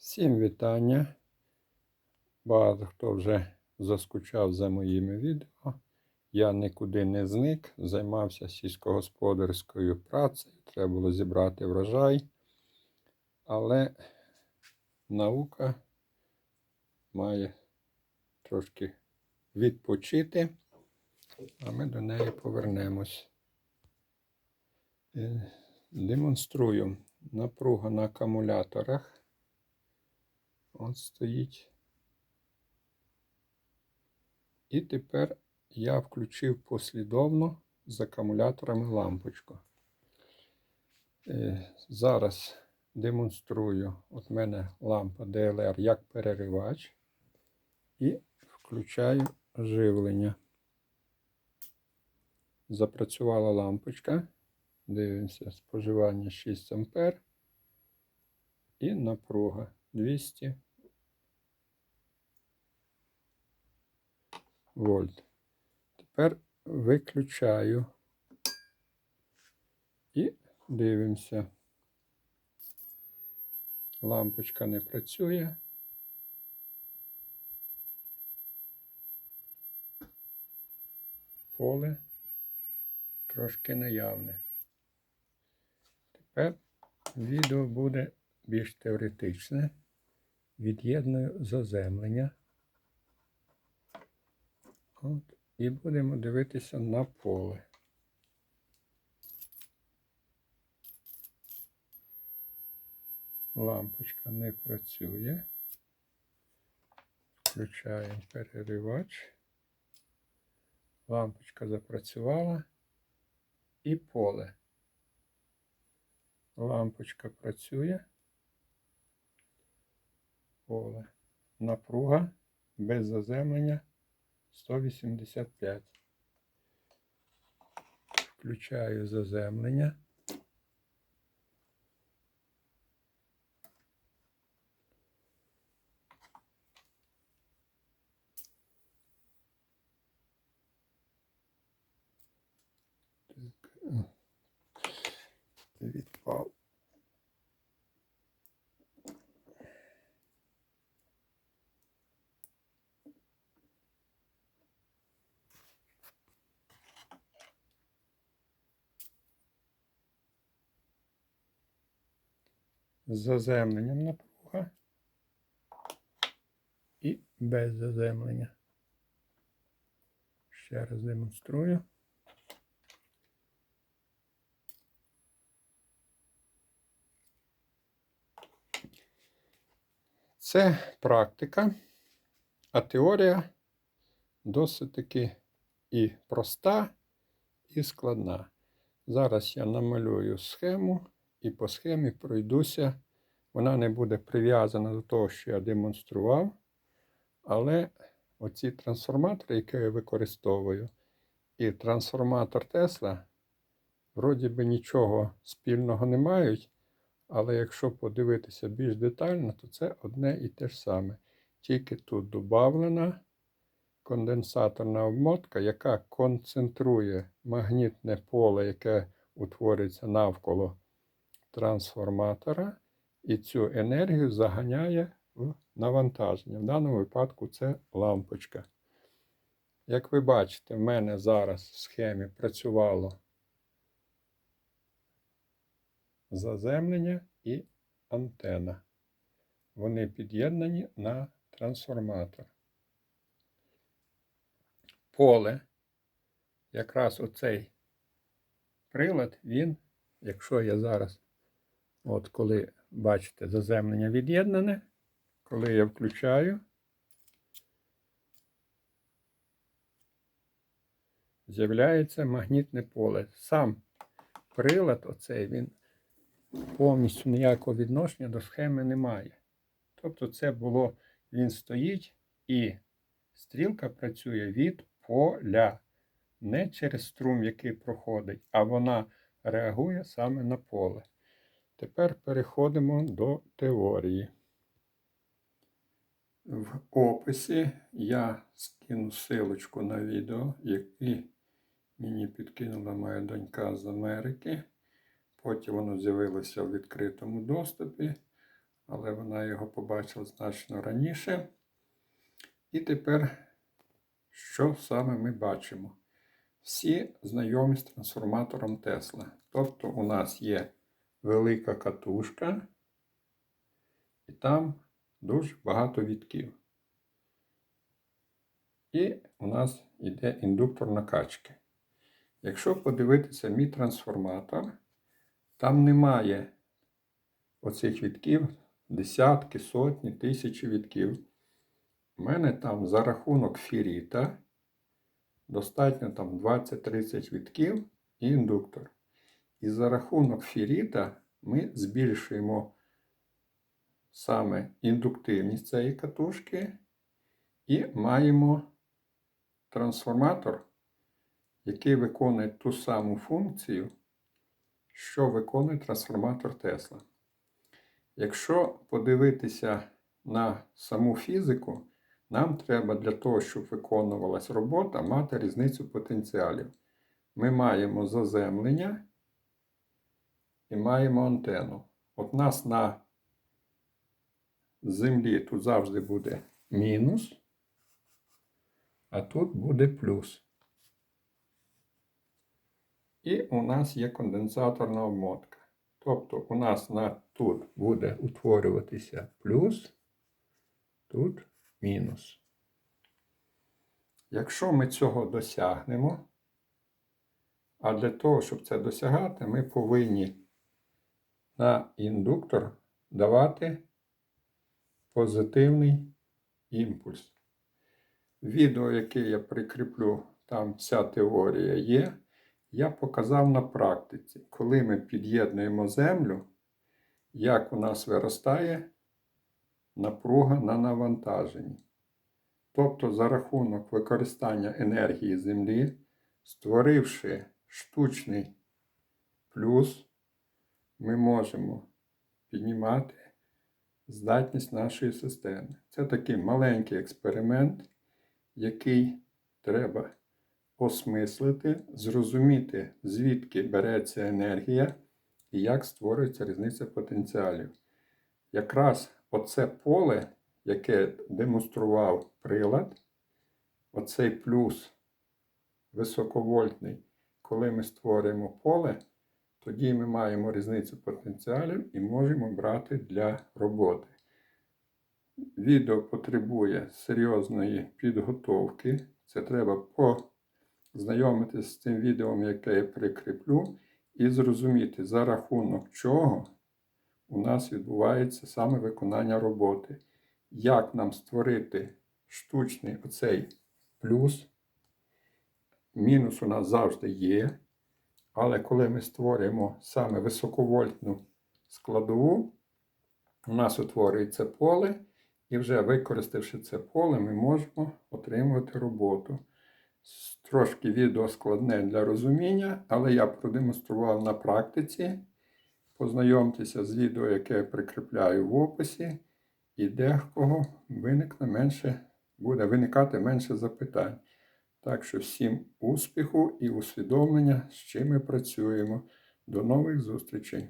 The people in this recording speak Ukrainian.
Всім вітання. Багато хто вже заскучав за моїми відео. Я нікуди не зник, займався сільськогосподарською працею. Треба було зібрати врожай. Але наука має трошки відпочити, а ми до неї повернемось. Е, Демонструю напруга на акумуляторах. От стоїть. І тепер я включив послідовно з акумуляторами лампочку. Е, Зараз демонструю. От мене лампа DLR як переривач. І включаю живлення. Запрацювала лампочка. Дивимося, споживання 6 А. І напруга 200 вольт. Тепер виключаю і дивимося. Лампочка не працює. Поле трошки наявне. Тепер відео буде більш теоретичне. Від'єдную заземлення. От, і будемо дивитися на поле. Лампочка не працює. Включаємо переривач. Лампочка запрацювала. І поле. Лампочка працює. Поле. Напруга без заземлення 185. Включаю заземлення. Так. Відпав. Заземленням напруга і без заземлення. Ще раз демонструю. Це практика, а теорія досить таки і проста, і складна. Зараз я намалюю схему і по схемі пройдуся. Вона не буде прив'язана до того, що я демонстрував. Але оці трансформатори, які я використовую, і трансформатор Тесла, вроді би нічого спільного не мають. Але якщо подивитися більш детально, то це одне і те ж саме. Тільки тут додавлена конденсаторна обмотка, яка концентрує магнітне поле, яке утворюється навколо трансформатора, і цю енергію заганяє в навантаження. В даному випадку це лампочка. Як ви бачите, в мене зараз в схемі працювало заземлення і антена. Вони під'єднані на трансформатор. Поле, якраз оцей прилад, він, якщо я зараз, от коли бачите, заземлення від'єднане, коли я включаю, з'являється магнітне поле. Сам прилад, оцей, він повністю ніякого відношення до схеми немає. Тобто, це було, він стоїть і стрілка працює від поля, не через струм, який проходить, а вона реагує саме на поле. Тепер переходимо до теорії. В описі я скину силочку на відео, яке мені підкинула моя донька з Америки. Потім воно з'явилося в відкритому доступі. але вона його побачила значно раніше. І тепер, що саме ми бачимо? Всі знайомі з трансформатором Тесла. Тобто у нас є велика катушка, і там дуже багато вітків. І у нас йде індуктор накачки. Якщо подивитися мій трансформатор, там немає оцих вітків, десятки, сотні, тисячі вітків. У мене там за рахунок фіріта достатньо там 20-30 вітків і індуктор. І за рахунок фіріта ми збільшуємо саме індуктивність цієї катушки і маємо трансформатор, який виконує ту саму функцію, що виконує трансформатор Тесла. Якщо подивитися на саму фізику, нам треба для того, щоб виконувалась робота, мати різницю потенціалів. Ми маємо заземлення і маємо антенну. От нас на землі тут завжди буде мінус, а тут буде плюс. І у нас є конденсаторна обмотка. Тобто у нас на, тут буде утворюватися плюс, тут мінус. Якщо ми цього досягнемо, а для того, щоб це досягати, ми повинні на індуктор давати позитивний імпульс. Відео, яке я прикріплю, там вся теорія є. Я показав на практиці, коли ми під'єднуємо землю, як у нас виростає напруга на навантаженні. Тобто, за рахунок використання енергії Землі, створивши штучний плюс, ми можемо піднімати здатність нашої системи. Це такий маленький експеримент, який треба осмислити, зрозуміти, звідки береться енергія і як створюється різниця потенціалів. Якраз оце поле, яке демонстрував прилад, оцей плюс високовольтний, коли ми створюємо поле, тоді ми маємо різницю потенціалів і можемо брати для роботи. Відео потребує серйозної підготовки. Це треба познайомитися з цим відео, яке я прикріплю, і зрозуміти, за рахунок чого у нас відбувається саме виконання роботи. Як нам створити штучний оцей плюс. Мінус у нас завжди є. Але коли ми створюємо саме високовольтну складову, у нас утворюється поле, і вже використавши це поле, ми можемо отримувати роботу. Трошки відео складне для розуміння, але я продемонстрував на практиці. Познайомтеся з відео, яке я прикріпляю в описі, і декого виникне менше, буде виникати менше запитань. Так що всім успіху і усвідомлення, з чим ми працюємо. До нових зустрічей!